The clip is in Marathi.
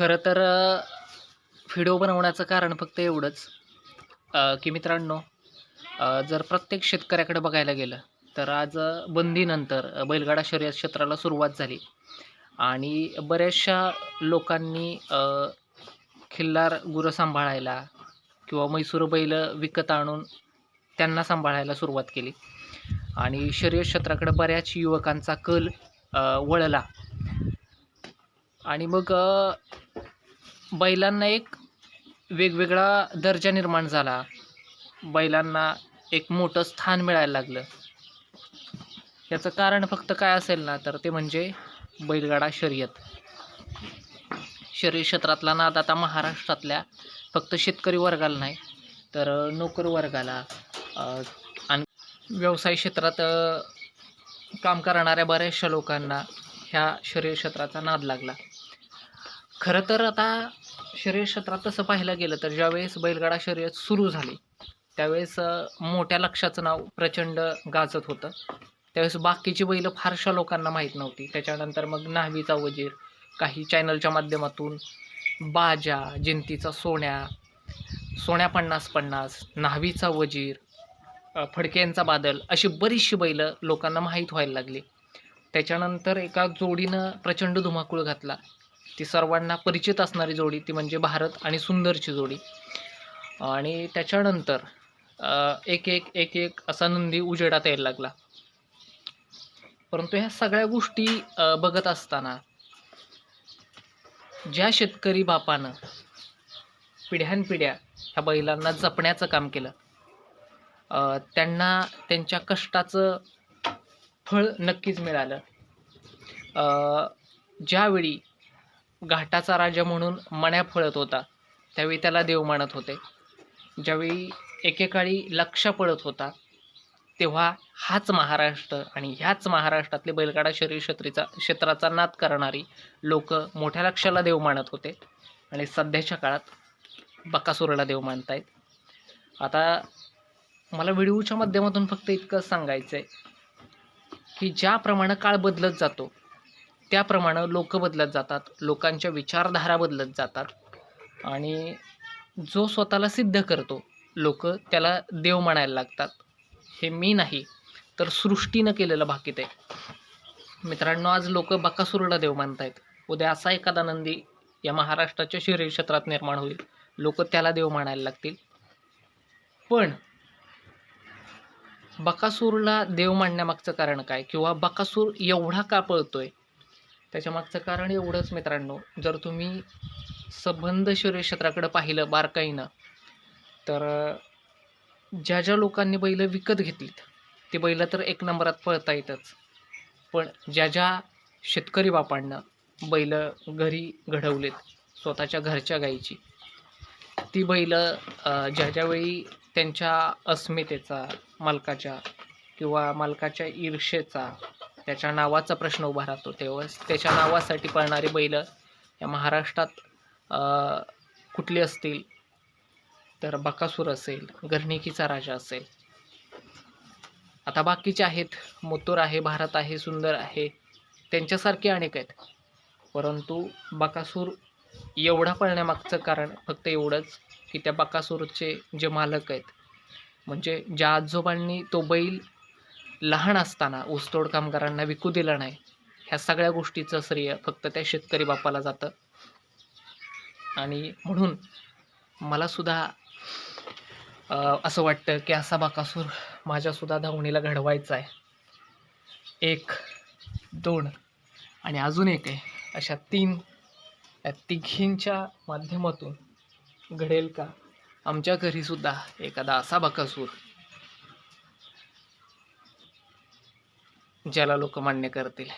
खरं तर व्हिडिओ बनवण्याचं कारण फक्त एवढंच की मित्रांनो जर प्रत्येक शेतकऱ्याकडे बघायला गेलं तर आज बंदीनंतर बैलगाडा शर्यत क्षेत्राला सुरुवात झाली. आणि बऱ्याचशा लोकांनी खिल्लार गुरं सांभाळायला किंवा म्हैसूर बैल विकत आणून त्यांना सांभाळायला सुरुवात केली. आणि शर्यत क्षेत्राकडे बऱ्याच युवकांचा कल वळला. आणि मग बैलांना एक वेगवेगळा दर्जा निर्माण झाला. बैलांना एक मोठं स्थान मिळायला लागलं. याचं कारण फक्त काय असेल ना तर ते म्हणजे बैलगाडा शर्यत. शर्यत क्षेत्रातला नाद आता महाराष्ट्रातल्या फक्त शेतकरी वर्गाला नाही तर नोकर वर्गाला आणि व्यवसाय क्षेत्रात काम करणाऱ्या बऱ्याचशा लोकांना ह्या शरीरक्षेत्राचा नाद लागला. खरं तर आता शरीरक्षेत्रात तसं पाहायला गेलं तर ज्यावेळेस बैलगाडा शर्यत सुरू झाली त्यावेळेस मोठ्या लक्षाचं नाव प्रचंड गाजत होतं. त्यावेळेस बाकीची बैलं फारशा लोकांना माहीत नव्हती. त्याच्यानंतर मग न्हावीचा वजीर काही चॅनलच्या माध्यमातून बाजा जिंतीचा सोन्या सोन्या पन्नास पन्नास न्हावीचा वजीर फडक्यांचा बादल अशी बरीचशी बैलं लोकांना माहीत व्हायला लागली. त्याच्यानंतर एका जोडीनं प्रचंड धुमाकूळ घातला. ती सर्वांना परिचित असणारी जोडी ती म्हणजे भारत आणि सुंदरची जोडी. आणि त्याच्यानंतर एक एक एक एक असा नंदी उजेडात यायला लागला. परंतु ह्या सगळ्या गोष्टी बघत असताना ज्या शेतकरी बापानं पिढ्यानपिढ्या ह्या बैलांना जपण्याचं काम केलं त्यांना त्यांच्या कष्टाचं फळ नक्कीच मिळालं. ज्यावेळी घाटाचा राजा म्हणून मण्या फळत होता त्यावेळी त्याला देव मानत होते. ज्यावेळी एकेकाळी लक्ष पळत होता तेव्हा हाच महाराष्ट्र आणि ह्याच महाराष्ट्रातले बैलगाडा शरीर क्षेत्रीचा क्षेत्राचा नाद करणारी लोक मोठ्या लक्षाला देव मानत होते आणि सध्याच्या काळात बकासुराला देव मानतायत. आता मला व्हिडिओच्या माध्यमातून फक्त इतकं सांगायचं आहे की ज्याप्रमाणे काळ बदलत जातो त्याप्रमाणे लोक बदलत जातात लोकांच्या विचारधारा बदलत जातात. आणि जो स्वतःला सिद्ध करतो लोक त्याला देव म्हणायला लागतात. हे मी नाही तर सृष्टीनं केलेलं भाकीत आहे. मित्रांनो आज लोक बकासुरला देव मानतायत. उद्या असा एखादा नंदी या महाराष्ट्राच्या शरीर क्षेत्रात निर्माण होईल. लोक त्याला देव मानायला लागतील. पण बकासूरला देव मानण्यामागचं कारण काय? किंवा बकासूर एवढा का पळतोय? त्याच्यामागचं कारण एवढंच मित्रांनो जर तुम्ही संबंध शरीर पाहिलं बारकाईनं तर ज्या ज्या लोकांनी बैलं विकत घेतलीत ते बैलं तर एक नंबरात पळता येतच. पण ज्या ज्या शेतकरी बापांना बैलं घरी घडवलेत स्वतःच्या घरच्या गाईची ती बैलं ज्या ज्यावेळी त्यांच्या अस्मितेचा मालकाच्या किंवा मालकाच्या ईर्षेचा त्याच्या नावाचा प्रश्न उभा राहतो. तेव्हाच त्याच्या नावासाठी पळणारी बैलं या महाराष्ट्रात कुठली असतील तर बकासूर असेल गर्णिकीचा राजा असेल. आता बाकीचे आहेत मोतूर आहे भारत आहे सुंदर आहे त्यांच्यासारखे अनेक आहेत. परंतु बकासूर एवढा पळण्यामागचं कारण फक्त एवढंच की त्या बकासूरचे जे मालक आहेत म्हणजे ज्या आजोबांनी तो बैल लहान असताना ऊसतोड कामगारांना विकू दिला नाही ह्या सगळ्या गोष्टीचं श्रेय फक्त त्या शेतकरी बापाला जातं. आणि म्हणून मला सुद्धा असं वाटतं की असा बाकासूर माझ्यासुद्धा धावणीला घडवायचा आहे. एक दोन आणि अजून एक आहे. अशा तीन या तिघींच्या माध्यमातून घडेल का? आमच्या घरीसुद्धा एखादा असा बकासूर ज्याला लोक मान्य करतील.